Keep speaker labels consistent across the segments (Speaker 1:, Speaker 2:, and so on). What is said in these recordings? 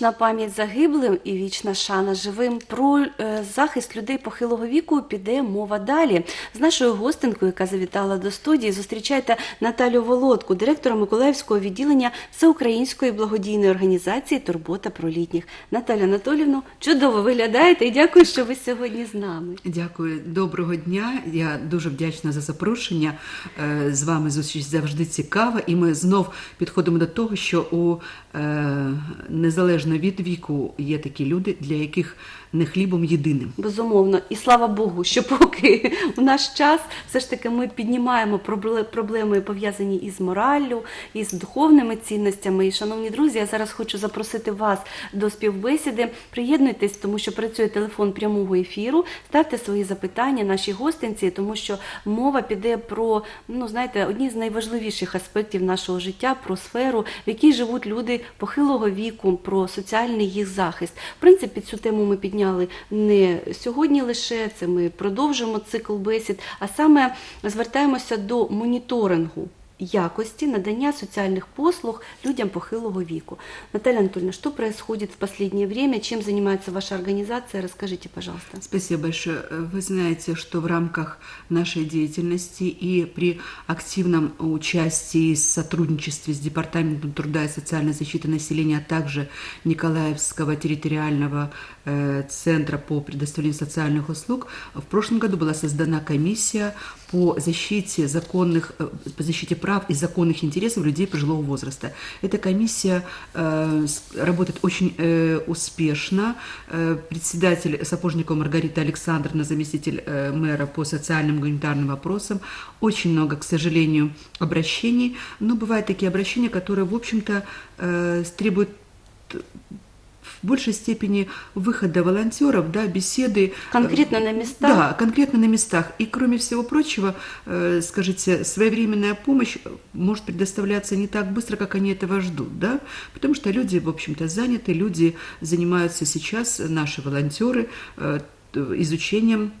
Speaker 1: Вічна пам'ять загиблим і вічна шана живим. Про е, захист людей похилого віку піде мова далі. З нашою гостинкою, яка завітала до студії, зустрічайте Наталю Володку, директора Миколаївського відділення Всеукраїнської благодійної організації Турбота про літніх. Наталя Анатолівну, чудово виглядаєте і дякую, що ви сьогодні з нами.
Speaker 2: Дякую, доброго дня. Я дуже вдячна за запрошення. Е, З вами зустріч завжди цікава, і ми знов підходимо до того, що у е, незалежно від віку є такі люди, для яких не хлібом єдиним.
Speaker 1: Безумовно, і слава Богу, що поки у наш час все ж таки ми піднімаємо проблеми пов'язані із мораллю, із духовними цінностями. І, шановні друзі, я зараз хочу запросити вас до співбесіди. Приєднуйтесь, тому що працює телефон прямого ефіру. Ставте свої запитання нашій гостинці, тому що мова піде про ну знаєте, одні з найважливіших аспектів нашого життя, про сферу, в якій живуть люди похилого віку, про соціальний їх захист. В принципі, цю тему ми підняли не сьогодні лише це. Ми продовжимо цикл бесід, а саме звертаємося до моніторингу. Якости надання социальных послуг людям похилого веку. Наталья Анатольевна, что происходит в последнее время? Чем занимается ваша организация? Расскажите, пожалуйста.
Speaker 2: Спасибо большое. Вы знаете, что в рамках нашей деятельности и при активном участии и сотрудничестве с Департаментом труда и социальной защиты населения, а также Николаевского территориального э, центра по предоставлению социальных услуг, в прошлом году была создана комиссия по защите законных, э, по защите прав и законных интересов людей пожилого возраста. Эта комиссия э, работает очень э, успешно. Э, председатель Сапожникова Маргарита Александровна, заместитель э, мэра по социальным и гуманитарным вопросам. Очень много, к сожалению, обращений. Но бывают такие обращения, которые, в общем-то, э, требуют в большей степени выхода волонтеров, да, беседы.
Speaker 1: Конкретно на местах?
Speaker 2: Да, конкретно на местах. И, кроме всего прочего, э, скажите, своевременная помощь может предоставляться не так быстро, как они этого ждут, да, потому что люди, в общем-то, заняты, люди занимаются сейчас, наши волонтеры, э, изучением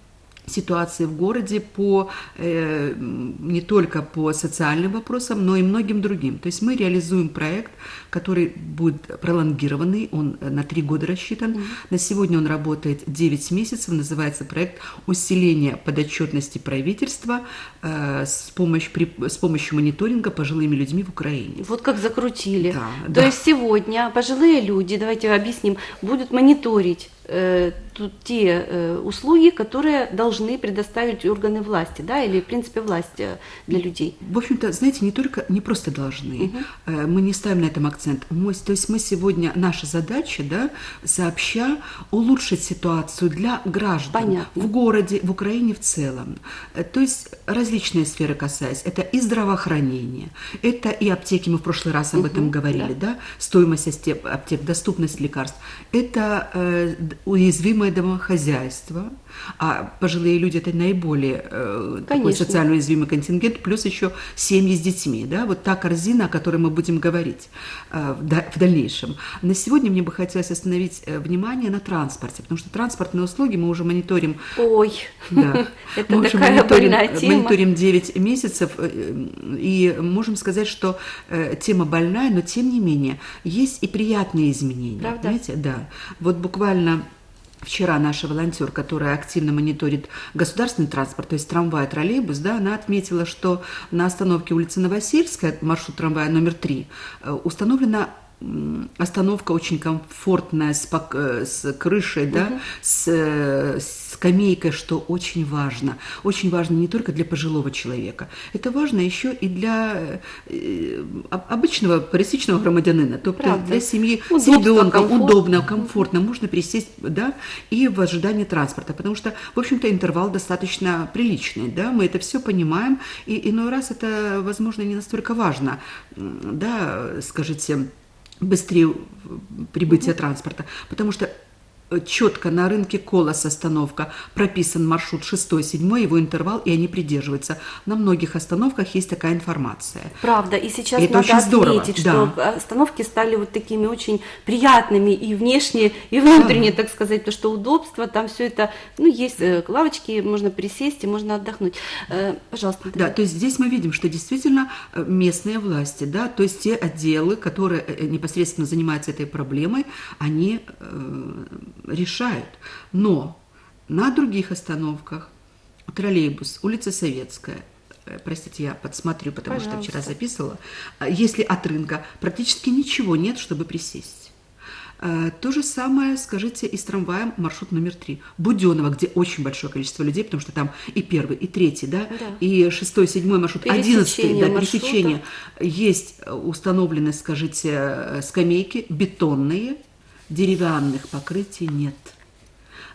Speaker 2: ситуации в городе по э, не только по социальным вопросам, но и многим другим. То есть мы реализуем проект, который будет пролонгированный, он э, на три года рассчитан. На сегодня он работает 9 месяцев, называется проект «Усиление подотчетности правительства э, с, помощью, при- с помощью мониторинга пожилыми людьми в Украине».
Speaker 1: Вот как закрутили.
Speaker 2: Да,
Speaker 1: То
Speaker 2: да.
Speaker 1: есть сегодня пожилые люди, давайте объясним, будут мониторить э, тут те э, услуги, которые должны предоставить органы власти, да, или в принципе власть э, для людей.
Speaker 2: В общем-то, знаете, не только, не просто должны, э, мы не ставим на этом акцент. Мы, то есть мы сегодня, наша задача, да, сообща улучшить ситуацию для граждан
Speaker 1: Понятно.
Speaker 2: в городе, в Украине в целом. Э, То есть различные сферы касаясь. Это и здравоохранение, это и аптеки, мы в прошлый раз об этом говорили, да, стоимость аптек, доступность лекарств. Это э, уязвимое домохозяйство, а пожилые люди это наиболее э, такой социально уязвимый контингент, плюс еще семьи с детьми, да, вот та корзина, о которой мы будем говорить э, в да- в дальнейшем. На сегодня мне бы хотелось остановить э, внимание на транспорте, потому что транспортные услуги мы уже мониторим
Speaker 1: Ой,
Speaker 2: да.
Speaker 1: это
Speaker 2: Мы
Speaker 1: такая
Speaker 2: мониторим,
Speaker 1: больная тема.
Speaker 2: мониторим 9 месяцев, и можем сказать, что э, тема больная, но тем не менее есть и приятные изменения.
Speaker 1: Правда?
Speaker 2: Понимаете? Да. Вот буквально Вчера наша волонтер, которая активно мониторит государственный транспорт, то есть трамвай, троллейбус, да, она отметила, что на остановке улицы Новосельская, маршрут трамвая номер 3, установлена м, остановка очень комфортная, с, пок- э, с крышей, да, с э, скамейкой, что очень важно. Очень важно не только для пожилого человека, это важно еще и для э, об- обычного пересечного громадянина, то есть
Speaker 1: Правда.
Speaker 2: для семьи с
Speaker 1: Удобство,
Speaker 2: ребенком,
Speaker 1: комфорт.
Speaker 2: удобно, комфортно, можно пересесть, да, и в ожидании транспорта, потому что, в общем-то, интервал достаточно приличный, да, мы это все понимаем, и иной раз это, возможно, не настолько важно, да, скажите, быстрее прибытия транспорта, потому что четко на рынке Колос остановка прописан маршрут 6-7, его интервал, и они придерживаются. На многих остановках есть такая информация.
Speaker 1: Правда, и сейчас
Speaker 2: Это
Speaker 1: надо
Speaker 2: очень здорово,
Speaker 1: отметить,
Speaker 2: да.
Speaker 1: что остановки стали вот такими очень приятными и внешне, и внутренне, так сказать, потому что удобство, там все это, ну, есть э, лавочки, можно присесть и можно отдохнуть. Э, Пожалуйста,
Speaker 2: Да, то есть здесь мы видим, что действительно э, местные власти, да, то есть те отделы, которые непосредственно занимаются этой проблемой, они решают. Но на других остановках троллейбус, улица Советская, э, простите, я подсмотрю, потому что вчера
Speaker 1: Пожалуйста.
Speaker 2: записывала, а если от рынка практически ничего нет, чтобы присесть. Э, То же самое, скажите, и с трамваем маршрут номер три. Буденова, где очень большое количество людей, потому что там и первый, и третий, да,
Speaker 1: Да.
Speaker 2: и шестой, седьмой маршрут, одиннадцатый, да, пересечение. Есть э, установлены, скажите, э, скамейки бетонные, деревянных покрытий нет.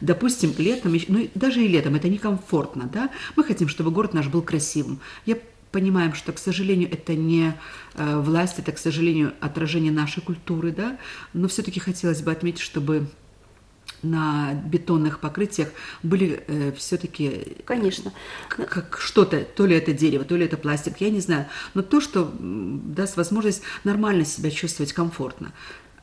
Speaker 2: Допустим, летом, ну и даже и летом это некомфортно, да? Мы хотим, чтобы город наш был красивым. Я понимаем, что, к сожалению, это не э, власть, это, к сожалению, отражение нашей культуры, да? Но все-таки хотелось бы отметить, чтобы на бетонных покрытиях были все-таки
Speaker 1: Конечно.
Speaker 2: к- как что-то, то ли это дерево, то ли это пластик, я не знаю, но то, что даст возможность нормально себя чувствовать комфортно.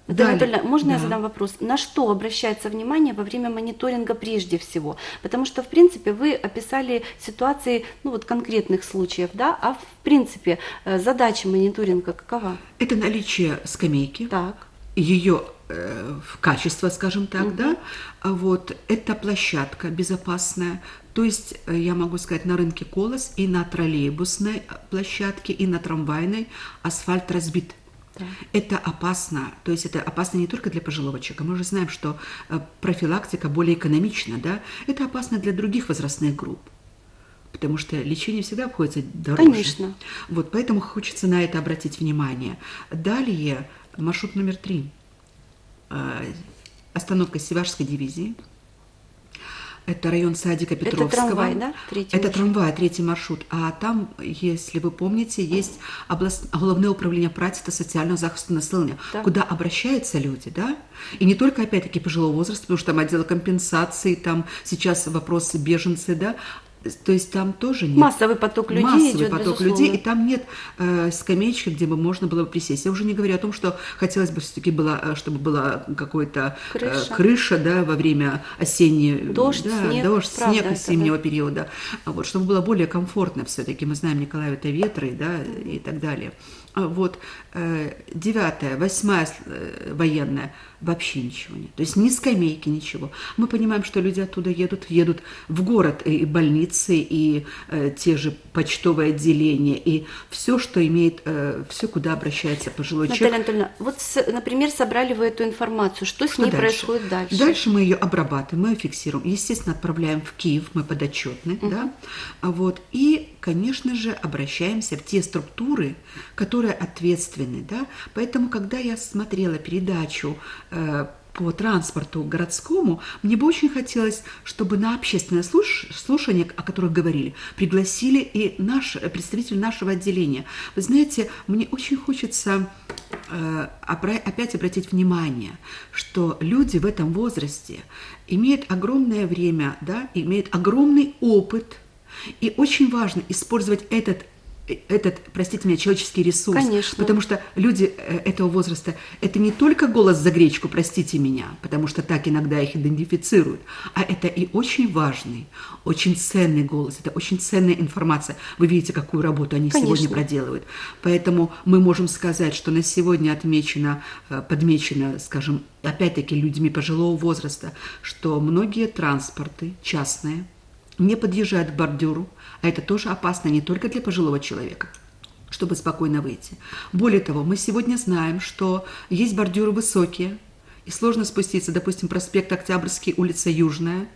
Speaker 1: Анатольевна, можно я
Speaker 2: Да.
Speaker 1: задам вопрос? На что обращается внимание во время мониторинга прежде всего? Потому что, в принципе, вы описали ситуации, ну вот конкретных случаев, да, а в принципе э, задача мониторинга какова?
Speaker 2: Это наличие скамейки,
Speaker 1: Так,
Speaker 2: ее э, в качество, скажем так, да, А вот это площадка безопасная, то есть э, я могу сказать на рынке Колос и на троллейбусной площадке и на трамвайной асфальт разбит. Это опасно, то есть это опасно не только для пожилого человека. Мы уже знаем, что э, профилактика более экономична, да. Это опасно для других возрастных групп, потому что лечение всегда обходится дороже.
Speaker 1: Конечно.
Speaker 2: Вот, поэтому хочется на это обратить внимание. Далее маршрут номер три. Э, Остановка Севашской дивизии. Это район садика
Speaker 1: Это
Speaker 2: Петровского.
Speaker 1: трамвай, да? Третий
Speaker 2: Это
Speaker 1: маршрут.
Speaker 2: трамвай, третий маршрут. А там, если вы помните, есть област... головное управление праці та социального захисту населения,
Speaker 1: Так.
Speaker 2: куда обращаются люди, да? И не только, опять-таки, пожилого возраста, потому что там отдел компенсации, там сейчас вопросы беженцы, да? То есть там тоже нет.
Speaker 1: Массовый поток людей
Speaker 2: Массовый
Speaker 1: идет,
Speaker 2: поток
Speaker 1: безусловно.
Speaker 2: людей, и там нет э, скамеечки, где бы можно было бы присесть. Я уже не говорю о том, что хотелось бы все-таки было, э, чтобы была какой-то э,
Speaker 1: Крыша.
Speaker 2: крыша, да, во время осенней,
Speaker 1: Дождь,
Speaker 2: да,
Speaker 1: снег,
Speaker 2: дождь,
Speaker 1: правда
Speaker 2: снег
Speaker 1: это,
Speaker 2: осеннего периода, вот, чтобы было более комфортно все-таки. Мы знаем Николаев это ветры, да, и так далее. А Вот э, девятая, восьмая э, военная вообще ничего нет. То есть ни скамейки, ничего. Мы понимаем, что люди оттуда едут, едут в город и больницы, и э, те же почтовые отделения, и все, что имеет, все, куда обращается пожилой
Speaker 1: Наталья
Speaker 2: человек.
Speaker 1: Анатольевна, вот, с- например, собрали вы эту информацию, что, с
Speaker 2: Что
Speaker 1: ней
Speaker 2: дальше?
Speaker 1: происходит дальше?
Speaker 2: Дальше мы ее обрабатываем, мы ее фиксируем. Естественно, отправляем в Киев, мы подотчетны, да. А Вот. И, конечно же, обращаемся в те структуры, которые ответственны, да. Поэтому, когда я смотрела передачу э, по транспорту городскому, мне бы очень хотелось, чтобы на общественное слуш- слушание, о которых говорили, пригласили и наш, представитель нашего отделения. Вы знаете, мне очень хочется э, опять обратить внимание, что люди в этом возрасте имеют огромное время, да, имеют огромный опыт, и очень важно использовать этот этот, простите меня, человеческий ресурс.
Speaker 1: Конечно.
Speaker 2: Потому что люди э, этого возраста, это не только голос за гречку, простите меня, потому что так иногда их идентифицируют, а это и очень важный, очень ценный голос, это очень ценная информация. Вы видите, какую работу они
Speaker 1: Конечно.
Speaker 2: сегодня проделывают. Поэтому мы можем сказать, что на сегодня отмечено, э, подмечено, скажем, опять-таки людьми пожилого возраста, что многие транспорты частные не подъезжают к бордюру, а это тоже опасно не только для пожилого человека, чтобы спокойно выйти. Более того, мы сегодня знаем, что есть бордюры высокие, и сложно спуститься, допустим, проспект Октябрьский, улица Южная,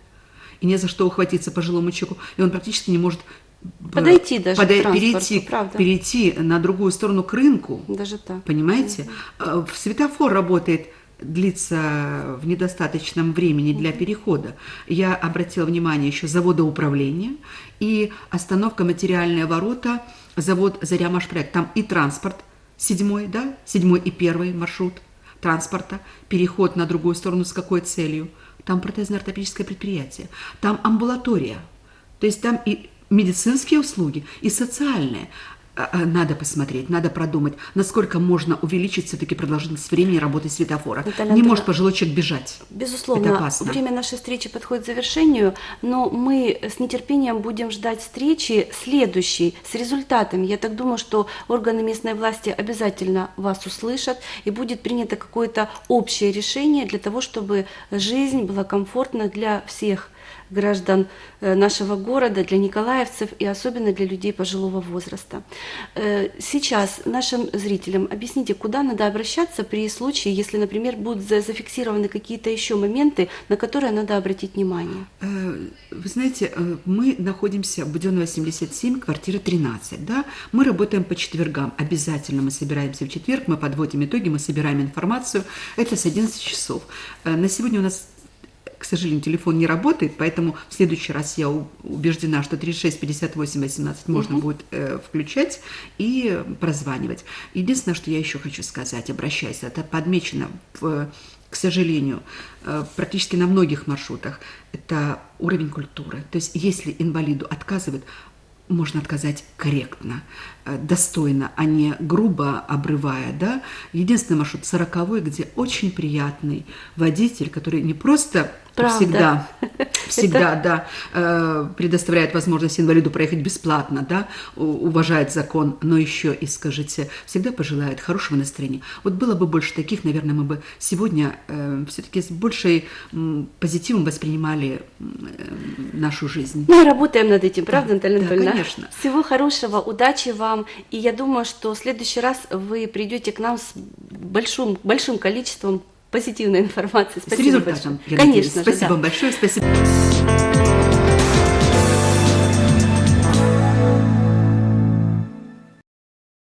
Speaker 2: и не за что ухватиться пожилому человеку, и он практически не может э,
Speaker 1: Подойти даже к транспорту,
Speaker 2: перейти,
Speaker 1: правда.
Speaker 2: перейти на другую сторону к рынку,
Speaker 1: Даже так.
Speaker 2: Понимаете? Э, В Светофор работает длится в недостаточном времени для перехода. Я обратила внимание еще завода управления и остановка материальные ворота, завод Заря-Машпроект. Там и транспорт, седьмой, да, седьмой и первый маршрут транспорта, переход на другую сторону с какой целью? там протезно-ортопедическое предприятие, там амбулатория. То есть там и медицинские услуги, и социальные. А, а, Надо посмотреть, надо продумать, насколько можно увеличить все-таки продолжительность времени работы светофора.
Speaker 1: Наталья
Speaker 2: Не может пожилой человек бежать.
Speaker 1: Безусловно,
Speaker 2: Это опасно.
Speaker 1: время нашей встречи подходит к завершению, но мы с нетерпением будем ждать встречи следующей с результатами. Я так думаю, что органы местной власти обязательно вас услышат и будет принято какое-то общее решение для того, чтобы жизнь была комфортна для всех граждан э, нашего города, для николаевцев и особенно для людей пожилого возраста. Э, Сейчас нашим зрителям объясните, куда надо обращаться при случае, если, например, будут за- зафиксированы какие-то еще моменты, на которые надо обратить внимание.
Speaker 2: Э, Вы знаете, мы находимся в Буденного 77, квартира 13, да? Мы работаем по четвергам. Обязательно мы собираемся в четверг, мы подводим итоги, мы собираем информацию. Это с 11 часов. На сегодня у нас сожалению, телефон не работает, поэтому в следующий раз я убеждена, что 36 58 18 можно будет э, включать и прозванивать. Единственное, что я еще хочу сказать, обращаясь, это подмечено, в, к сожалению, э, практически на многих маршрутах, это уровень культуры. То есть если инвалиду отказывают, можно отказать корректно, достойно, а не грубо обрывая, да. Единственный маршрут 40 где очень приятный водитель, который не просто
Speaker 1: Правда.
Speaker 2: всегда, всегда, да, э, предоставляет возможность инвалиду проехать бесплатно, да, уважает закон, но еще и, скажите, всегда пожелает хорошего настроения. Вот было бы больше таких, наверное, мы бы сегодня все-таки с большей м, позитивом воспринимали э, нашу жизнь.
Speaker 1: Мы работаем над этим, правда,
Speaker 2: Да,
Speaker 1: Наталья
Speaker 2: да,
Speaker 1: Анатольевна?
Speaker 2: конечно.
Speaker 1: Всего хорошего, удачи вам. И я думаю, что в следующий раз вы придете к нам с большим, большим количеством позитивной информации.
Speaker 2: С
Speaker 1: Спасибо
Speaker 2: результатом,
Speaker 1: большое. Конечно же,
Speaker 2: Спасибо
Speaker 1: да.
Speaker 2: большое, спасибо.